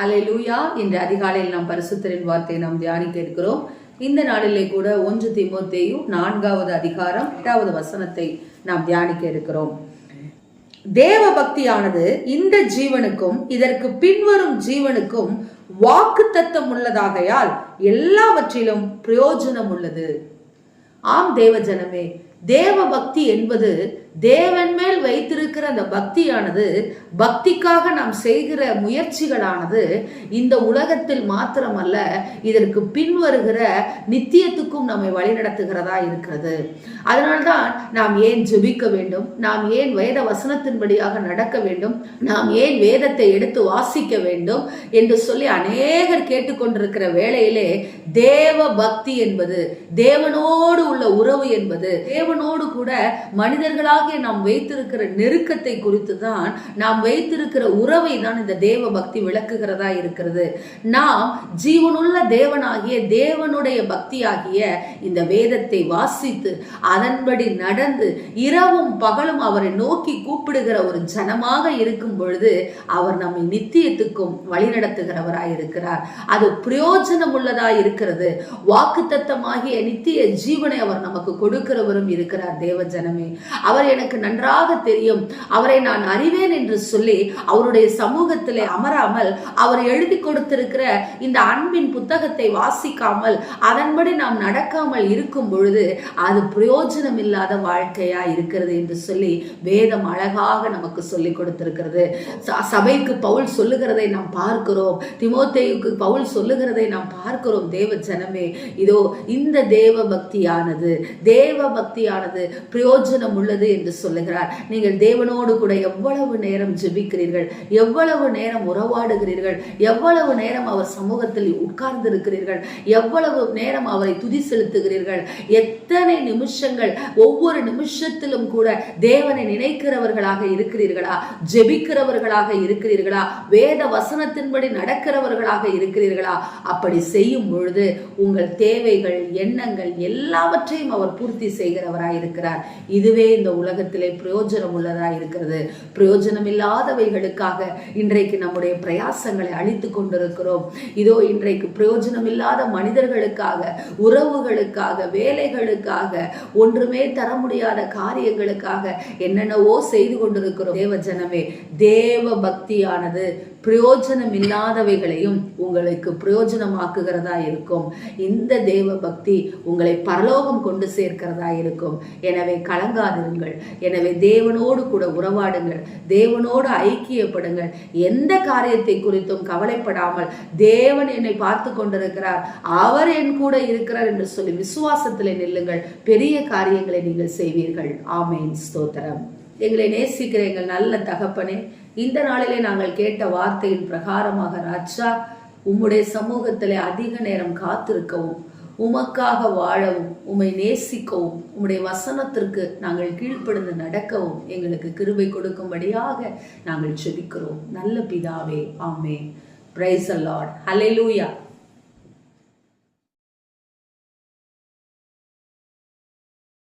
ஹலே லூயா இன்று அதிகாலையில் நாம் பரிசுத்தரின் வார்த்தையை நாம் தியானிக்க இருக்கிறோம். இந்த நாளிலே கூட ஒன்று திமுத்தையும் நான்காவது அதிகாரம் எட்டாவது வசனத்தை நாம் தியானிக்க இருக்கிறோம். தேவ பக்தியானது இந்த ஜீவனுக்கும் இதற்கு பின்வரும் ஜீவனுக்கும் வாக்கு தத்தம் உள்ளதாகையால் எல்லாவற்றிலும் பிரயோஜனம் உள்ளது. ஆம் தேவ ஜனமே தேவ பக்தி என்பது தேவன் மேல் வைத்திருக்கிற அந்த பக்தியானது பக்திக்காக நாம் செய்கிற முயற்சிகளானது இந்த உலகத்தில் மாத்திரமல்ல இதற்கு பின்வருகிற நித்தியத்துக்கும் நம்மை வழிநடத்துகிறதா இருக்கிறது. அதனால்தான் நாம் ஏன் ஜெபிக்க வேண்டும் நாம் ஏன் வேத வசனத்தின்படியாக நடக்க வேண்டும் நாம் ஏன் வேதத்தை எடுத்து வாசிக்க வேண்டும் என்று சொல்லி அநேகர் கேட்டுக்கொண்டிருக்கிற வேளையிலே தேவ பக்தி என்பது தேவனோடு உள்ள உறவு என்பது தேவனோடு கூட மனிதர்களாகிய நாம் வைத்திருக்கிற நெருக்கத்தை குறித்து தான் நாம் வைத்திருக்கிற உறவை தான் இந்த தேவ பக்தி விளக்குகிறதா இருக்கிறது. நாம் ஜீவனுள்ள தேவனாகிய தேவனுடைய பக்தியாகிய இந்த வேதத்தை வாசித்து அதன்படி நடந்து இரவும் பகலும் அவரை நோக்கி கூப்பிடுகிற ஒரு ஜனமாக இருக்கும் பொழுது அவர் நம்மை நித்தியத்துக்கும் வழிநடத்துகிறவராய் இருக்கிறார். அது பிரயோஜனம் உள்ளதாய் இருக்கிறது? வாக்கு தத்தமாகிய நித்திய ஜீவனை அவர் நமக்கு கொடுக்கிறவரும் இருக்கிறார் தேவ ஜனமே அவர் எனக்கு நன்றாக தெரியும். அவரை நான் அறிவேன் என்று சொல்லி அவருடைய சமூகத்திலே அமராமல் அவர் எழுதி கொடுத்திருக்கிற இந்த அன்பின் புத்தகத்தை வாசிக்காமல் அதன்படி நாம் நடக்காமல் இருக்கும் பொழுது அது பிரயோஜனம் இல்லாத வாழ்க்கையா இருக்கிறது என்று சொல்லி வேதம் அழகாக நமக்கு சொல்லி கொடுத்திருக்கிறது. சபைக்கு பவுல் சொல்லுகிறதை நாம் பார்க்கிறோம். திமோத்தேயுக்கு பவுல் சொல்லுகிறதை நாம் பார்க்கிறோம். தேவ ஜனமே இதோ இந்த தேவ பக்தியானது. தேவ பக்தியானது பிரயோஜனம் உள்ளது என்று சொல்லுகிறார். நீங்கள் தேவனோடு கூட எவ்வளவு நேரம் ஜெபிக்கிறீர்கள் எவ்வளவு நேரம் உறவாடுகிறீர்கள் எவ்வளவு நேரம் அவர் சமூகத்தில் உட்கார்ந்து இருக்கிறீர்கள் எவ்வளவு நேரம் அவரை துதி செலுத்துகிறீர்கள் எத்தனை நிமிஷங்கள் ஒவ்வொரு நிமிஷத்திலும் கூட தேவனை நினைக்கிறவர்களாக இருக்கிறீர்களா ஜெபிக்கிறவர்களாக இருக்கிறீர்களா வேத வசனத்தின்படி நடக்கிறவர்களாக இருக்கிறீர்களா? அப்படி செய்யும் பொழுது உங்கள் தேவைகள் எண்ணங்கள் எல்லாவற்றையும் அவர் பூர்த்தி செய்கிறவராய் இருக்கிறார். இதுவே இந்த உலகத்திலே பிரயோஜனம் உள்ளதா இருக்கிறது. பிரயோஜனம் இல்லாதவைகளுக்காக இன்றைக்கு நம்முடைய பிரயாசங்களை அழித்து கொண்டிருக்கிறோம். இதோ இன்றைக்கு பிரயோஜனம் இல்லாத மனிதர்களுக்காக உறவுகளுக்காக வேலைகளுக்காக ஒன்றுமே தர முடியாத காரியங்களுக்காக என்னென்னவோ செய்து கொண்டிருக்கிறோம். தேவ ஜனமே தேவ பக்தியானது பிரயோஜனம் இல்லாதவைகளையும் உங்களுக்கு பிரயோஜனமாக்குகிறதா இருக்கும். இந்த தேவ பக்தி உங்களை பரலோகம் கொண்டு சேர்க்கிறதா இருக்கும். எனவே கலங்காதிருங்கள். எனவே தேவனோடு கூட உறவாடுங்கள். தேவனோடு ஐக்கியப்படுங்கள். எந்த காரியத்தை குறித்தும் கவலைப்படாமல் தேவன் என்னை பார்த்து கொண்டிருக்கிறார். அவர் என் கூட இருக்கிறார் என்று சொல்லி விசுவாசத்தில் நில்லுங்கள். பெரிய காரியங்களை நீங்கள் செய்வீர்கள். ஆமேன். ஸ்தோத்திரம். எங்களை நேசிக்கிற எங்கள் நல்ல தகப்பனே இந்த நாளிலே நாங்கள் கேட்ட வார்த்தையின் பிரகாரமாக ராஜா உம்முடைய சமூகத்திலே அதிக நேரம் காத்திருக்கவும். உமக்காக வாழவும் உமை நேசிக்கவும் உம்முடைய வசனத்திற்கு நாங்கள் கீழ்ப்படுந்து நடக்கவும் எங்களுக்கு கிருபை கொடுக்கும்படியாக நாங்கள் செபிக்கிறோம் நல்ல பிதாவே ஆமே பிரைஸ் அல்லாட் ஹலே லூயா